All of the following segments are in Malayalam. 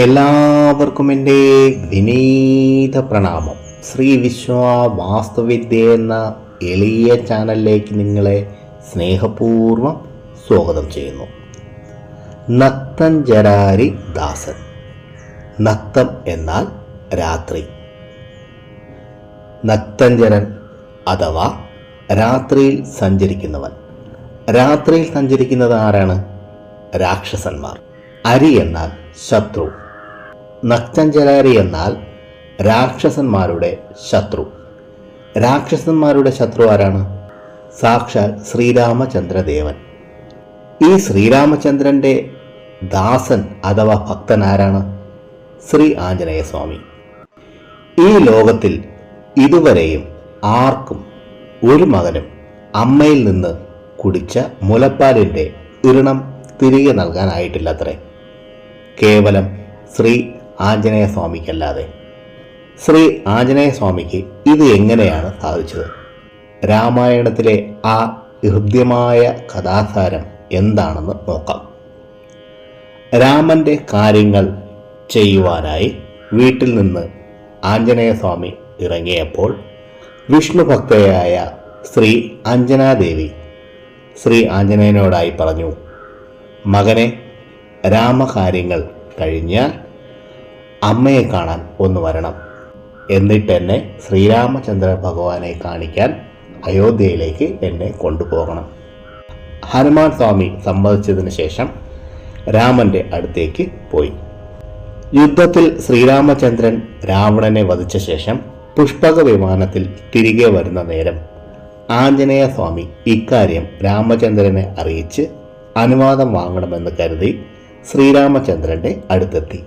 എല്ലാവർക്കും എന്റെ വിനീത പ്രണാമം. ശ്രീ വിശ്വ വാസ്തുവിദ്യ എന്ന എളിയ ചാനലിലേക്ക് നിങ്ങളെ സ്നേഹപൂർവം സ്വാഗതം ചെയ്യുന്നു. നക്തൻ ജരാരി ദാസൻ. നക്തം എന്നാൽ രാത്രി. നക്തഞ്ചരൻ അഥവാ രാത്രിയിൽ സഞ്ചരിക്കുന്നവൻ. രാത്രിയിൽ സഞ്ചരിക്കുന്നത് ആരാണ്? രാക്ഷസന്മാർ. അരി എന്നാൽ ശത്രു. നക്തഞ്ചരാരി എന്നാൽ രാക്ഷസന്മാരുടെ ശത്രു. രാക്ഷസന്മാരുടെ ശത്രു ആരാണ്? സാക്ഷാൽ ശ്രീരാമചന്ദ്രദേവൻ. ഈ ശ്രീരാമചന്ദ്രന്റെ ദാസൻ അഥവാ ഭക്തൻ ആരാണ്? ശ്രീ ആഞ്ജനേയസ്വാമി. ഈ ലോകത്തിൽ ഇതുവരെയും ആർക്കും ഒരു മകനും അമ്മയിൽ നിന്ന് കുടിച്ച മുലപ്പാലിന്റെ ഇരണം തിരികെ നൽകാനായിട്ടില്ലത്രേ. കേവലം ശ്രീ ആഞ്ജനേയ സ്വാമിക്കല്ലാതെ ശ്രീ ആഞ്ജനേയ സ്വാമിക്ക് ഇത് എങ്ങനെയാണ് സാധിച്ചത്? രാമായണത്തിലെ ആ ഹൃദ്യമായ കഥാസാരം എന്താണെന്ന് നോക്കാം. രാമന്റെ കാര്യങ്ങൾ ചെയ്യുവാനായി വീട്ടിൽ നിന്ന് ആഞ്ജനേയ സ്വാമി ഇറങ്ങിയപ്പോൾ വിഷ്ണു ഭക്തയായ ശ്രീ അഞ്ജനാദേവി ശ്രീ ആഞ്ജനേയനോടായി പറഞ്ഞു മകനെ രാമകാര്യങ്ങൾ കഴിഞ്ഞാൽ അമ്മയെ കാണാൻ ഒന്ന് വരണം. എന്നിട്ട് എന്നെ ശ്രീരാമചന്ദ്ര ഭഗവാനെ കാണിക്കാൻ അയോധ്യയിലേക്ക് എന്നെ കൊണ്ടുപോകണം. ഹനുമാൻ സ്വാമി സമ്മതിച്ചതിന് ശേഷം രാമന്റെ അടുത്തേക്ക് പോയി. യുദ്ധത്തിൽ ശ്രീരാമചന്ദ്രൻ രാവണനെ വധിച്ച ശേഷം പുഷ്പക വിമാനത്തിൽ തിരികെ വരുന്ന നേരം ആഞ്ജനേയ സ്വാമി ഇക്കാര്യം രാമചന്ദ്രനെ അറിയിച്ച് അനുവാദം വാങ്ങണമെന്ന് കരുതി ശ്രീരാമചന്ദ്രന്റെ അടുത്തെത്തി.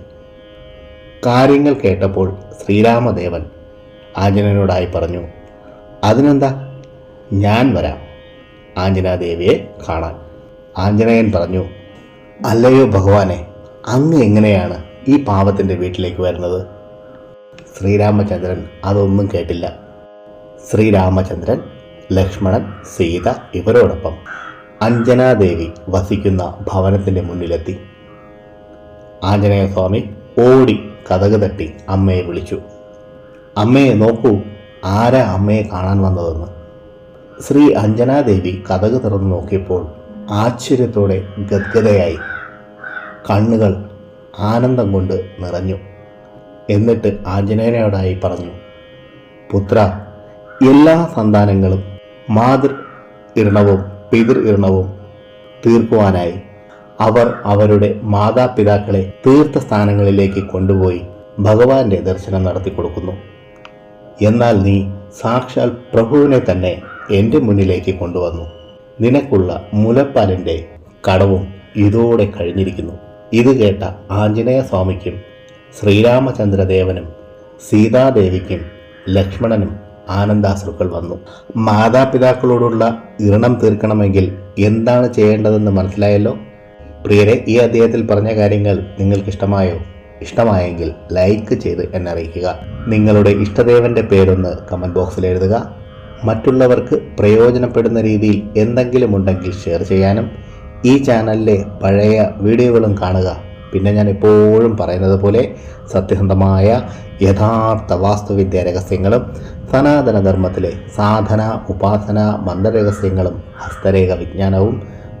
കാര്യങ്ങൾ കേട്ടപ്പോൾ ശ്രീരാമദേവൻ ആഞ്ജനേയനോടായി പറഞ്ഞു അതിനെന്താ? ഞാൻ വരാം ആഞ്ജനാദേവിയെ കാണാൻ. ആഞ്ജനേയൻ പറഞ്ഞു അല്ലയോ ഭഗവാനെ അങ്ങ് എങ്ങനെയാണ് ഈ പാവത്തിന്റെ വീട്ടിലേക്ക് വരുന്നത്? ശ്രീരാമചന്ദ്രൻ അതൊന്നും കേട്ടില്ല. ശ്രീരാമചന്ദ്രൻ ലക്ഷ്മണൻ സീത ഇവരോടൊപ്പം അഞ്ജനാദേവി വസിക്കുന്ന ഭവനത്തിന്റെ മുന്നിലെത്തി. ആഞ്ജനേയ സ്വാമി ഓടി കഥക് തട്ടി അമ്മയെ വിളിച്ചു. അമ്മയെ നോക്കൂ ആരാ അമ്മയെ കാണാൻ വന്നതെന്ന്. ശ്രീ അഞ്ജനാദേവി കഥക് തുറന്നു നോക്കിയപ്പോൾ ആശ്ചര്യത്തോടെ ഗദ്ഗതയായി കണ്ണുകൾ ആനന്ദം കൊണ്ട് നിറഞ്ഞു. എന്നിട്ട് ആഞ്ജനേയനോടായി പറഞ്ഞു പുത്ര എല്ലാ സന്താനങ്ങളും മാതൃ ഇരണവും പിതൃ ഇരണവും തീർക്കുവാനായി അവർ അവരുടെ മാതാപിതാക്കളെ തീർത്ഥസ്ഥാനങ്ങളിലേക്ക് കൊണ്ടുപോയി ഭഗവാന്റെ ദർശനം നടത്തി കൊടുക്കുന്നു. എന്നാൽ നീ സാക്ഷാൽ പ്രഭുവിനെ തന്നെ എന്റെ മുന്നിലേക്ക് കൊണ്ടുവന്നു. നിനക്കുള്ള മുലപ്പാലിന്റെ കടവും ഇതോടെ കഴിഞ്ഞിരിക്കുന്നു. ഇത് കേട്ട ആഞ്ജനേയ സ്വാമിക്കും ശ്രീരാമചന്ദ്രദേവനും സീതാദേവിക്കും ലക്ഷ്മണനും ആനന്ദാശ്രുക്കൾ വന്നു. മാതാപിതാക്കളോടുള്ള ഇരണം തീർക്കണമെങ്കിൽ എന്താണ് ചെയ്യേണ്ടതെന്ന് മനസ്സിലായല്ലോ? പ്രിയരെ ഈ അദ്ദേഹത്തിൽ പറഞ്ഞ കാര്യങ്ങൾ നിങ്ങൾക്ക് ഇഷ്ടമായോ ഇഷ്ടമായെങ്കിൽ ലൈക്ക് ചെയ്ത് എന്നെ അറിയിക്കുക. നിങ്ങളുടെ ഇഷ്ടദേവന്റെ പേരൊന്ന് കമന്റ് ബോക്സിൽ എഴുതുക. മറ്റുള്ളവർക്ക് പ്രയോജനപ്പെടുന്ന രീതിയിൽ എന്തെങ്കിലും ഉണ്ടെങ്കിൽ ഷെയർ ചെയ്യാനും. ഈ ചാനലിലെ പഴയ വീഡിയോകളും കാണുക. പിന്നെ ഞാൻ എപ്പോഴും പറയുന്നത് പോലെ സത്യസന്ധമായ യഥാർത്ഥ വാസ്തുവിദ്യ രഹസ്യങ്ങളും സനാതനധർമ്മത്തിലെ സാധന ഉപാസന മന്ത്രരഹസ്യങ്ങളും ഹസ്തരേഖ വിജ്ഞാനവും